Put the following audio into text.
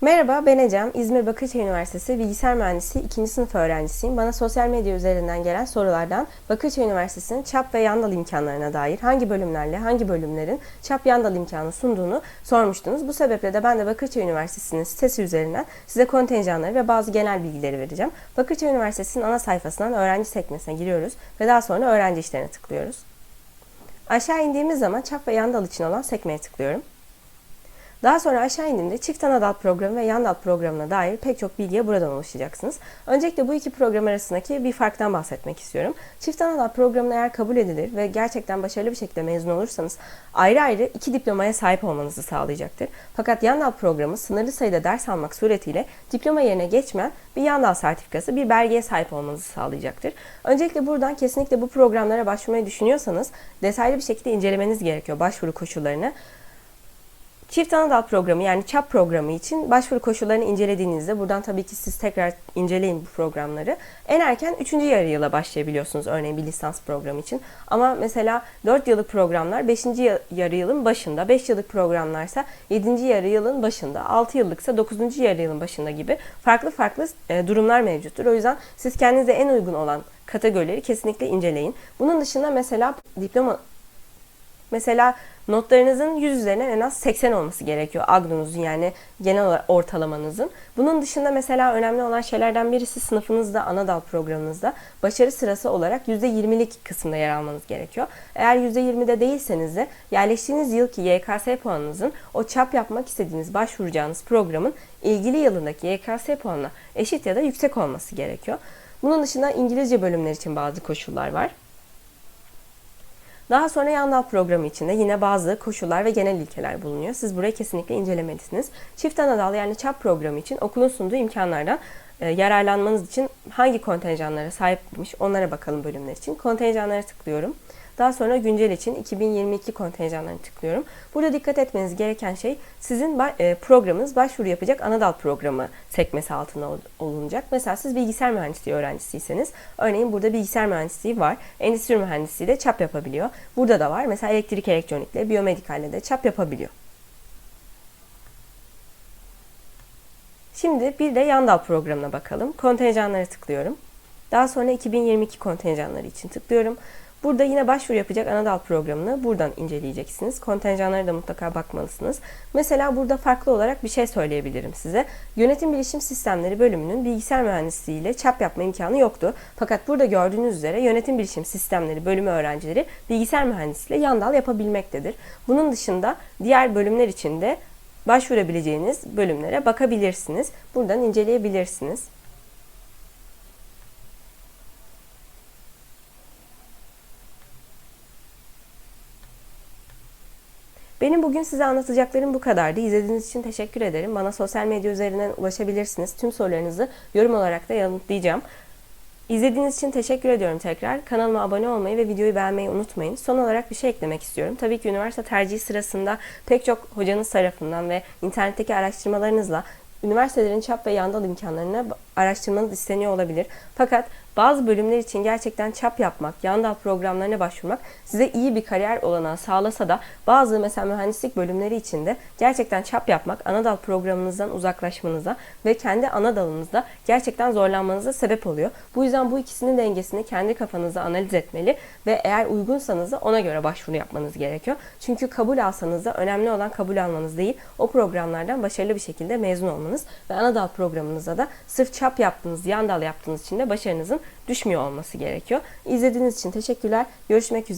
Merhaba ben Ecem. İzmir Bakırköy Üniversitesi Bilgisayar Mühendisliği 2. sınıf öğrencisiyim. Bana sosyal medya üzerinden gelen sorulardan Bakırköy Üniversitesi'nin çap ve yandal imkanlarına dair hangi bölümlerle hangi bölümlerin çap yandal imkanı sunduğunu sormuştunuz. Bu sebeple de ben de Bakırköy Üniversitesi'nin sitesi üzerinden size kontenjanları ve bazı genel bilgileri vereceğim. Bakırköy Üniversitesi'nin ana sayfasından öğrenci sekmesine giriyoruz ve daha sonra öğrenci işlerine tıklıyoruz. Aşağı indiğimiz zaman çap ve yandal için olan sekmeye tıklıyorum. Daha sonra aşağı indiğimde çift ana dal programı ve yan dal programına dair pek çok bilgiye buradan ulaşacaksınız. Öncelikle bu iki program arasındaki bir farktan bahsetmek istiyorum. Çift ana dal programına eğer kabul edilir ve gerçekten başarılı bir şekilde mezun olursanız ayrı ayrı iki diplomaya sahip olmanızı sağlayacaktır. Fakat yan dal programı sınırlı sayıda ders almak suretiyle diploma yerine geçmeyen bir yan dal sertifikası, bir belgeye sahip olmanızı sağlayacaktır. Öncelikle buradan kesinlikle bu programlara başvurmayı düşünüyorsanız detaylı bir şekilde incelemeniz gerekiyor başvuru koşullarını. Çift anadal programı yani ÇAP programı için başvuru koşullarını incelediğinizde buradan tabii ki siz tekrar inceleyin bu programları. En erken 3. yarı yıla başlayabiliyorsunuz örneğin bir lisans programı için. Ama mesela 4 yıllık programlar 5. yarı yılın başında, 5 yıllık programlarsa 7. yarı yılın başında, 6 yıllıksa 9. yarı yılın başında gibi farklı farklı e, durumlar mevcuttur. O yüzden siz kendinize en uygun olan kategorileri kesinlikle inceleyin. Bunun dışında mesela diploma Mesela notlarınızın 100 üzerinden en az 80 olması gerekiyor Agno'nuzun yani genel ortalamanızın. Bunun dışında mesela önemli olan şeylerden birisi sınıfınızda, ana dal programınızda başarı sırası olarak %20'lik kısımda yer almanız gerekiyor. Eğer %20'de değilseniz de yerleştiğiniz yılki YKS puanınızın o çap yapmak istediğiniz, başvuracağınız programın ilgili yılındaki YKS puanına eşit ya da yüksek olması gerekiyor. Bunun dışında İngilizce bölümler için bazı koşullar var. Daha sonra yan dal programı içinde yine bazı koşullar ve genel ilkeler bulunuyor. Siz burayı kesinlikle incelemelisiniz. Çift ana dal yani çap programı için okulun sunduğu imkanlardan e, yararlanmanız için hangi kontenjanlara sahipmiş onlara bakalım bölümler için. Kontenjanlara tıklıyorum. Daha sonra güncel için 2022 kontenjanlarını tıklıyorum. Burada dikkat etmeniz gereken şey sizin e, programınız başvuru yapacak ana dal programı sekmesi altında olunacak. Mesela siz bilgisayar mühendisliği öğrencisiyseniz örneğin burada bilgisayar mühendisliği var. Endüstri mühendisliği de çap yapabiliyor. Burada da var. Mesela elektrik elektronikle, biyomedikalle de çap yapabiliyor. Şimdi bir de yan dal programına bakalım. Kontenjanlara tıklıyorum. Daha sonra 2022 kontenjanları için tıklıyorum. Burada yine başvuru yapacak Anadal programını buradan inceleyeceksiniz. Kontenjanlara da mutlaka bakmalısınız. Mesela burada farklı olarak bir şey söyleyebilirim size. Yönetim Bilişim Sistemleri bölümünün bilgisayar mühendisliği ile çap yapma imkanı yoktu. Fakat burada gördüğünüz üzere Yönetim Bilişim Sistemleri bölümü öğrencileri bilgisayar mühendisliği ile yandal yapabilmektedir. Bunun dışında diğer bölümler için de başvurabileceğiniz bölümlere bakabilirsiniz. Buradan inceleyebilirsiniz. Benim bugün size anlatacaklarım bu kadardı. İzlediğiniz için teşekkür ederim. Bana sosyal medya üzerinden ulaşabilirsiniz. Tüm sorularınızı yorum olarak da yanıtlayacağım. İzlediğiniz için teşekkür ediyorum tekrar. Kanalıma abone olmayı ve videoyu beğenmeyi unutmayın. Son olarak bir şey eklemek istiyorum. Tabii ki üniversite tercihi sırasında pek çok hocanız tarafından ve internetteki araştırmalarınızla üniversitelerin çap ve yandal imkanlarını araştırmanız isteniyor olabilir. Fakat bazı bölümler için gerçekten çap yapmak, yan dal programlarına başvurmak size iyi bir kariyer olanağı sağlasa da bazı mesela mühendislik bölümleri için de gerçekten çap yapmak ana dal programınızdan uzaklaşmanıza ve kendi ana dalınızda gerçekten zorlanmanıza sebep oluyor. Bu yüzden bu ikisinin dengesini kendi kafanızda analiz etmeli ve eğer uygunsanız da ona göre başvuru yapmanız gerekiyor. Çünkü kabul alsanız da önemli olan kabul almanız değil, o programlardan başarılı bir şekilde mezun olmanız ve ana dal programınızda da sırf çap yaptığınız, yan dal yaptığınız için de başarınızın düşmüyor olması gerekiyor. İzlediğiniz için teşekkürler. Görüşmek üzere.